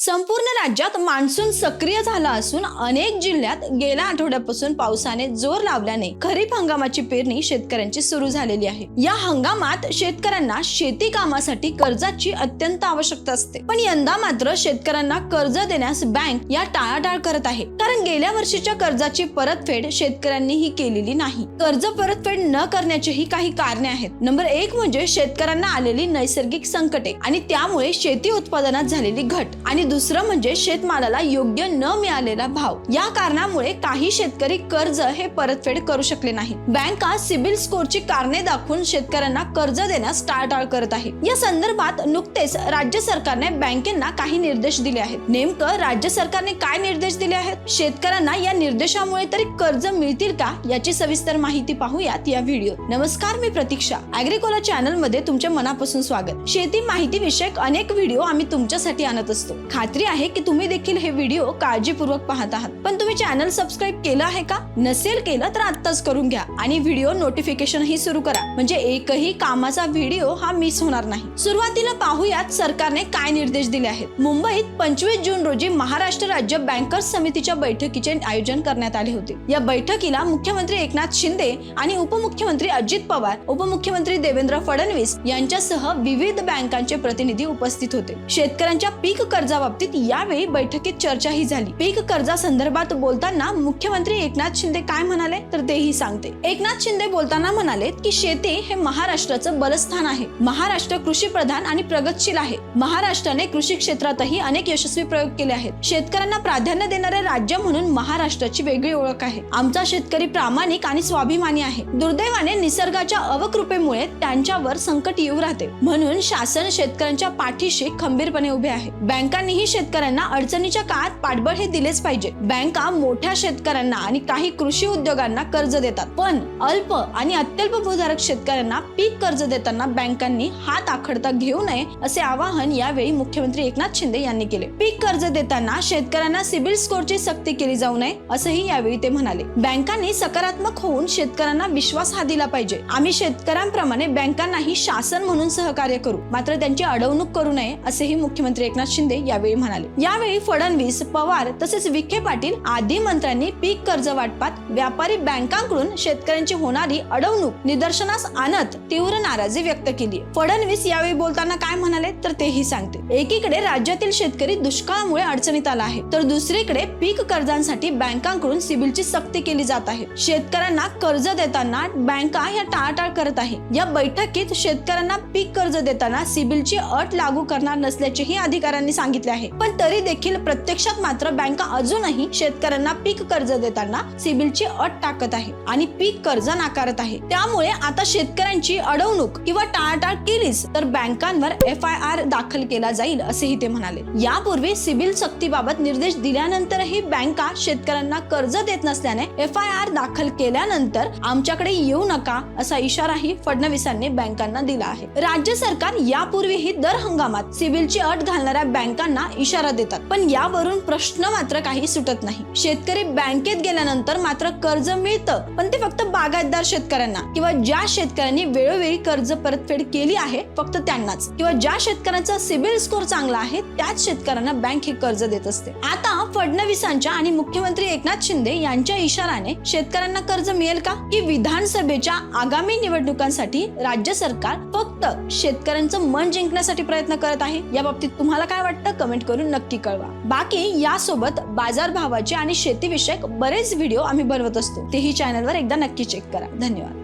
संपूर्ण राज्यात मान्सून सक्रिय झाला असून अनेक जिल्ह्यात गेल्या आठवड्यापासून पावसाने जोर लावल्याने खरीप हंगामाची पेरणी शेतकऱ्यांची सुरू झालेली आहे. या हंगामात शेतकऱ्यांना शेती कामासाठी कर्जाची अत्यंत आवश्यकता असते. पण यंदा मात्र शेतकऱ्यांना कर्ज देण्यास बँक या टाळाटाळ करत आहे. कारण गेल्या वर्षीच्या कर्जाची परतफेड शेतकऱ्यांनी ही केलेली नाही. कर्ज परतफेड न करण्याचेही काही कारणे आहेत. नंबर एक म्हणजे शेतकऱ्यांना आलेली नैसर्गिक संकटे आणि त्यामुळे शेती उत्पादनात झालेली घट आणि दुसरं म्हणजे शेतमालाला योग्य न मिळालेला भाव. या कारणामुळे काही शेतकरी कर्ज हे परतफेड करू शकले नाही बँका सिबिल स्कोरची कारणे दाखवून शेतकऱ्यांना कर्ज देण्यास टाळटाळ करत आहे या संदर्भात नुकतेच राज्य सरकारने बँकेंना काही निर्देश दिले आहेत. नेमकं राज्य सरकारने काय निर्देश दिले आहेत? शेतकऱ्यांना या निर्देशामुळे तरी कर्ज मिळतील का? याची सविस्तर माहिती पाहूयात या व्हिडिओ नमस्कार मी प्रतीक्षा. अॅग्रिकोला चॅनलमध्ये तुमच्या मनापासून स्वागत. शेती माहिती विषयक अनेक व्हिडिओ आम्ही तुमच्यासाठी आणत असतो. खात्री आहे की तुम्ही देखील हे व्हिडिओ काळजीपूर्वक पाहत आहात. पण तुम्ही चॅनल सबस्क्राईब केलं आहे का? नसेल केलं तर आत्ताच करून घ्या आणि व्हिडिओ नोटिफिकेशनही सुरू करा. म्हणजे एकही कामाचा व्हिडिओ हा मिस होणार नाही. सुरुवातीला पाहूयात सरकारने काय निर्देश दिले आहेत. मुंबईत पंचवीस जून रोजी महाराष्ट्र राज्य बँकर्स समितीच्या बैठकीचे आयोजन करण्यात आले होते. या बैठकीला मुख्यमंत्री एकनाथ शिंदे आणि उपमुख्यमंत्री अजित पवार उपमुख्यमंत्री देवेंद्र फडणवीस यांच्यासह विविध बँकांचे प्रतिनिधी उपस्थित होते. शेतकऱ्यांच्या पीक कर्जाबाबत बाबतीत यावेळी बैठकीत चर्चाही झाली. पीक कर्जासंदर्भात बोलताना मुख्यमंत्री एकनाथ शिंदे काय म्हणाले तर तेही सांगते. एकनाथ शिंदे बोलताना म्हणाले की शेती हे महाराष्ट्राचं बलस्थान आहे. महाराष्ट्र कृषी प्रधान आणि प्रगतशील आहे. महाराष्ट्राने कृषी क्षेत्रातही अनेक यशस्वी प्रयोग केले आहेत. शेतकऱ्यांना प्राधान्य देणारे राज्य म्हणून महाराष्ट्राची वेगळी ओळख आहे. आमचा शेतकरी प्रामाणिक आणि स्वाभिमानी आहे. दुर्दैवाने निसर्गाच्या अवकृपेमुळे त्यांच्यावर संकट येऊ राहते. म्हणून शासन शेतकऱ्यांच्या पाठीशी खंबीरपणे उभे आहे. बँकांनीही शेतकऱ्यांना अडचणीच्या काळात पाठबळ हे दिलेच पाहिजे. बँका मोठ्या शेतकऱ्यांना आणि काही कृषी उद्योगांना कर्ज देतात. पण अल्प आणि अत्यल्प भूधारक शेतकऱ्यांना पीक कर्ज देताना बँकांनी हात आखडता घेऊ नये असे आवाहन यावेळी मुख्यमंत्री एकनाथ शिंदे यांनी केले. पीक कर्ज देताना शेतकऱ्यांना सिबिल स्कोरची सक्ती केली जाऊ नये असंही यावेळी ते म्हणाले. बँकांनी सकारात्मक होऊन शेतकऱ्यांना विश्वास हा दिला पाहिजे. आम्ही शेतकऱ्यांप्रमाणे बँकांनाही शासन म्हणून सहकार्य करू. मात्र त्यांची अडवणूक करू नये असेही मुख्यमंत्री एकनाथ शिंदे यावेळी म्हणाले. यावेळी फडणवीस पवार तसेच विखे पाटील आदी मंत्र्यांनी पीक कर्ज वाटपात व्यापारी बँकांकडून शेतकऱ्यांची होणारी अडवणूक निदर्शनास आणत तीव्र नाराजी व्यक्त केली. फडणवीस यावेळी बोलताना काय म्हणाले तर तेही सांगते. एकीकडे राज्यातील शेतकरी दुष्काळामुळे अडचणीत आला आहे तर दुसरीकडे पीक कर्जांसाठी बँकांकडून सिबिलची सक्ती केली जात आहे. शेतकऱ्यांना कर्ज देताना बँका ह्या टाळाटाळ करत आहे. या बैठकीत शेतकऱ्यांना पीक कर्ज देताना सिबिलची अट लागू करणार नसल्याचेही अधिकाऱ्यांनी सांगितले. आहे. पण तरी देखील प्रत्यक्षात मात्र बँका अजूनही शेतकऱ्यांना पीक कर्ज देताना सिबिलची अट टाकत आहे आणि पीक कर्ज नाकारत आहे. त्यामुळे आता शेतकऱ्यांची अडवणूक किंवा टाळाटाळ केलीच तर बँकांवर एफ आय आर दाखल केला जाईल असेही ते म्हणाले. यापूर्वी सिबिल सक्तीबाबत निर्देश दिल्यानंतरही बँका शेतकऱ्यांना कर्ज देत नसल्याने एफ आय आर दाखल केल्यानंतर आमच्याकडे येऊ नका असा इशाराही फडणवीसांनी बँकांना दिला आहे. राज्य सरकार यापूर्वीही दर हंगामात सिबिलची अट घालणाऱ्या बँकांना इशारा देतात. पण यावरून प्रश्न मात्र काही सुटत नाही. शेतकरी बँकेत गेल्यानंतर मात्र कर्ज मिळतं पण ते फक्त बागायतदार शेतकऱ्यांना किंवा ज्या शेतकऱ्यांनी वेळोवेळी कर्ज परतफेड केली आहे फक्त त्यांनाच. किंवा ज्या शेतकऱ्यांचा सिबिल स्कोर चांगला आहे त्याच शेतकऱ्यांना बँक हे कर्ज देत असते. आता फडणवीसांच्या आणि मुख्यमंत्री एकनाथ शिंदे यांच्या इशाराने शेतकऱ्यांना कर्ज मिळेल का? की विधानसभेच्या आगामी निवडणुकांसाठी राज्य सरकार फक्त शेतकऱ्यांचं मन जिंकण्यासाठी प्रयत्न करत आहे? या बाबतीत तुम्हाला काय वाटतं? कमेंट करून नक्की कळवा. बाकी यासोबत बाजारभावाचे आणि शेतीविषयक बरेच व्हिडिओ आम्ही बनवत असतो. तेही चॅनलवर एकदा नक्की चेक करा. धन्यवाद.